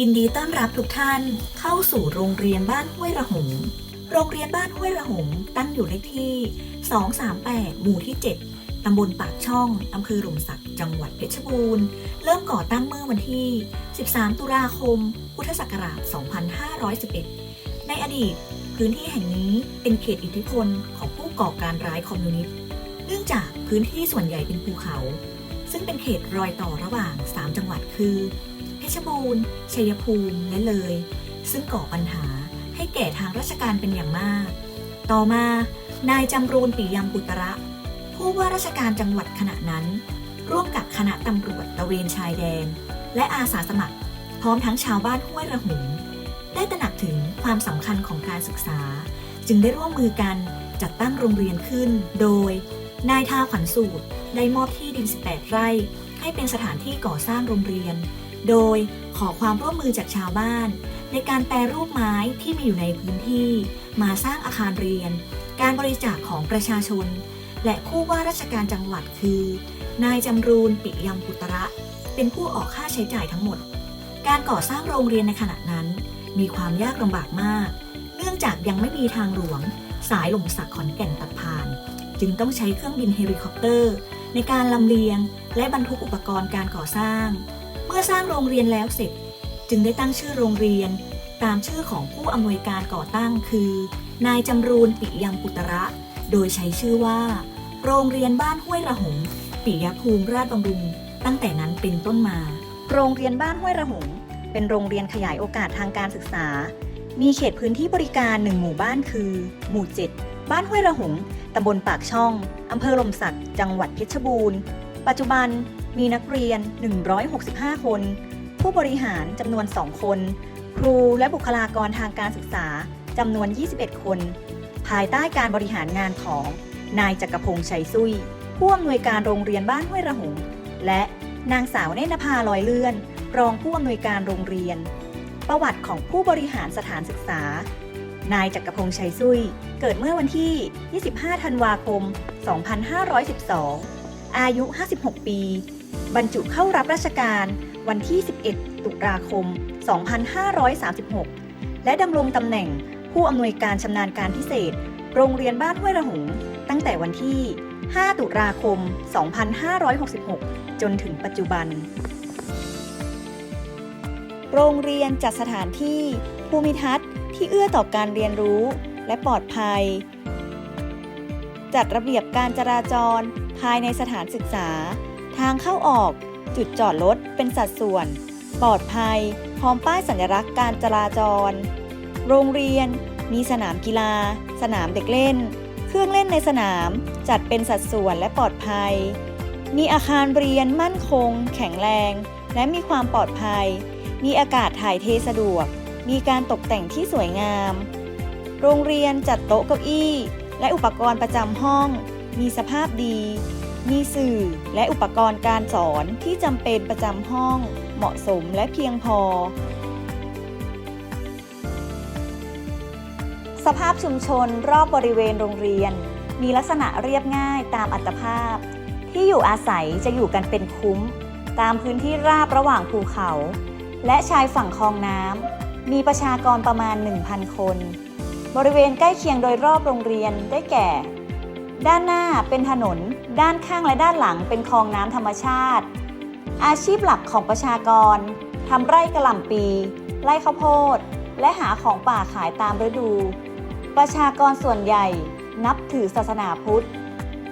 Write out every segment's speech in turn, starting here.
ยินดีต้อนรับทุกท่านเข้าสู่โรงเรียนบ้านห้วยระหง โรงเรียนบ้านห้วยระหง ตั้งอยู่เลขที่ 238 หมู่ที่ 7 ตำบลปากช่อง อำเภอหล่มสัก จังหวัดเพชรบูรณ์ เริ่มก่อตั้งเมื่อวันที่ 13 ตุลาคม พุทธศักราช 2511 ในอดีต พื้นที่แห่งนี้เป็นเขตอิทธิพลของผู้ก่อการร้ายคอมมิวนิสต์ เนื่องจากพื้นที่ส่วนใหญ่เป็นภูเขา ซึ่งเป็นเขตรอยต่อระหว่าง 3 จังหวัดคือ ชรบูรณ์ ชัยภูมิ และเลย ซึ่งก่อปัญหาให้แก่ทางราชการเป็นอย่างมาก ต่อมา นายจำรูนปิยมปุตระ ผู้ว่าราชการจังหวัดขณะนั้น ร่วมกับคณะตำรวจตะเวนชายแดน และอาสาสมัคร พร้อมทั้งชาวบ้านห้วยระหงได้ตระหนักถึงความสำคัญของการศึกษา จึงได้ร่วมมือกันจัดตั้งโรงเรียนขึ้น โดย นายทาขวัญสูตรได้มอบที่ดิน 18 ไร่ ให้เป็นสถานที่ก่อสร้างโรงเรียน โดยขอความร่วมมือจากชาวบ้าน ในการแปรรูปไม้ที่มีอยู่ในพื้นที่ มาสร้างอาคารเรียน การบริจาคของประชาชน และผู้ว่าราชการจังหวัดคือ นายจำรูนปิยมปุตระ เป็นผู้ออกค่าใช้จ่ายทั้งหมด การก่อสร้างโรงเรียนในขณะนั้น มีความยากลำบากมาก เนื่องจากยังไม่มีทางหลวง สายหล่มสักขอนแก่นตัดผ่าน จึงต้องใช้เครื่องบินเฮลิคอปเตอร์ ในการลำเลียง และบรรทุกอุปกรณ์การก่อสร้าง เมื่อสร้างโรงเรียนแล้วเสร็จ จึงได้ตั้งชื่อโรงเรียน ตามชื่อของผู้อำนวยการก่อตั้งคือ นายจำรูนปิยมปุตระ โดยใช้ชื่อว่า โรงเรียนบ้านห้วยระหงปิยภูมิราชบำรุง ตั้งแต่นั้นเป็นต้นมา โรงเรียนบ้านห้วยระหงเป็นโรงเรียนขยายโอกาสทางการศึกษา มีเขตพื้นที่บริการหนึ่งหมู่บ้านคือ หมู่ 7 บ้านห้วยระหงตำบลปากช่อง อำเภอลมสัก จังหวัดเพชรบูรณ์ ปัจจุบัน มีนักเรียน 165 คน ผู้บริหารจำนวน 2 คน ครูและบุคลากรทางการศึกษาจำนวน 21 คน ภายใต้การบริหารงานของ นายจักรพงษ์ชัยซุยผู้อำนวยการโรงเรียนบ้านห้วยระหง และนางสาวเนตรนภาลอยเลื่อน รองผู้อำนวยการโรงเรียน ประวัติของผู้บริหารสถานศึกษา นายจักรพงษ์ชัยซุยเกิดเมื่อวันที่ 25 ธันวาคม 2512 อายุ 56 ปี บรรจุเข้ารับราชการวันที่ 11 ตุลาคม 2536 และดำรงตำแหน่งผู้อำนวยการชำนาญการพิเศษ โรงเรียนบ้านห้วยระหง ตั้งแต่วันที่ 5 ตุลาคม 2566 จนถึงปัจจุบัน โรงเรียนจัดสถานที่ภูมิทัศน์ที่เอื้อต่อการเรียนรู้และปลอดภัย จัดระเบียบการจราจร ภายในสถานศึกษา ทางเข้าออก จุดจอดรถเป็นสัดส่วน ปลอดภัย พร้อมป้ายสัญลักษณ์การจราจร โรงเรียน มีสนามกีฬา สนามเด็กเล่น เครื่องเล่นในสนาม จัดเป็นสัดส่วนและปลอดภัย มีอาคารเรียนมั่นคง แข็งแรง และมีความปลอดภัย มีอากาศถ่ายเทสะดวก มีการตกแต่งที่สวยงาม โรงเรียนจัดโต๊ะเก้าอี้ และอุปกรณ์ประจำห้อง มีสภาพดี มีสื่อและอุปกรณ์การสอนที่จำเป็นประจำห้อง เหมาะสมและเพียงพอ สภาพชุมชนรอบบริเวณโรงเรียน มีลักษณะเรียบง่ายตามอัตภาพ ที่อยู่อาศัยจะอยู่กันเป็นคุ้ม ตามพื้นที่ราบระหว่างภูเขา และชายฝั่งคลองน้ำมีประชากรประมาณ 1,000 คน บริเวณใกล้เคียงโดยรอบโรงเรียนได้แก่ ด้านหน้าเป็นถนน ด้านข้างและด้านหลังเป็นคลองน้ำธรรมชาติ อาชีพหลักของประชากรทำไร่กระหล่ำปี ไร่ข้าวโพด และหาของป่าขายตามฤดู ประชากรส่วนใหญ่นับถือศาสนาพุทธ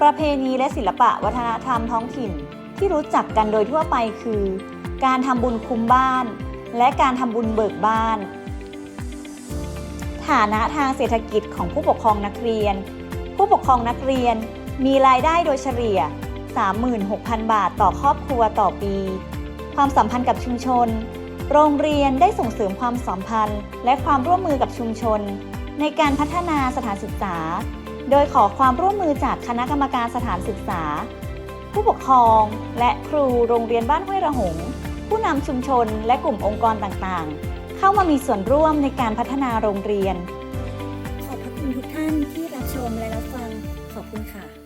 ประเพณีและศิลปะวัฒนธรรมท้องถิ่นที่รู้จักกันโดยทั่วไปคือ การทำบุญคุ้มบ้าน และการทำบุญเบิกบ้าน ฐานะทางเศรษฐกิจของผู้ปกครองนักเรียน ผู้ปกครองนักเรียนมีรายได้โดยเฉลี่ย 36,000 บาทต่อครอบครัวต่อปี ความสัมพันธ์กับชุมชน โรงเรียนได้ส่งเสริมความสัมพันธ์ และความร่วมมือกับชุมชน ในการพัฒนาสถานศึกษา โดยขอความร่วมมือจากคณะกรรมการสถานศึกษา ผู้ปกครองและครูโรงเรียนบ้านห้วยระหง ผู้นำชุมชนและกลุ่มองค์กรต่างๆ เข้ามามีส่วนร่วมในการพัฒนาโรงเรียน ขอบพระคุณทุกท่านที่รับชมและรับฟัง ขอบคุณค่ะ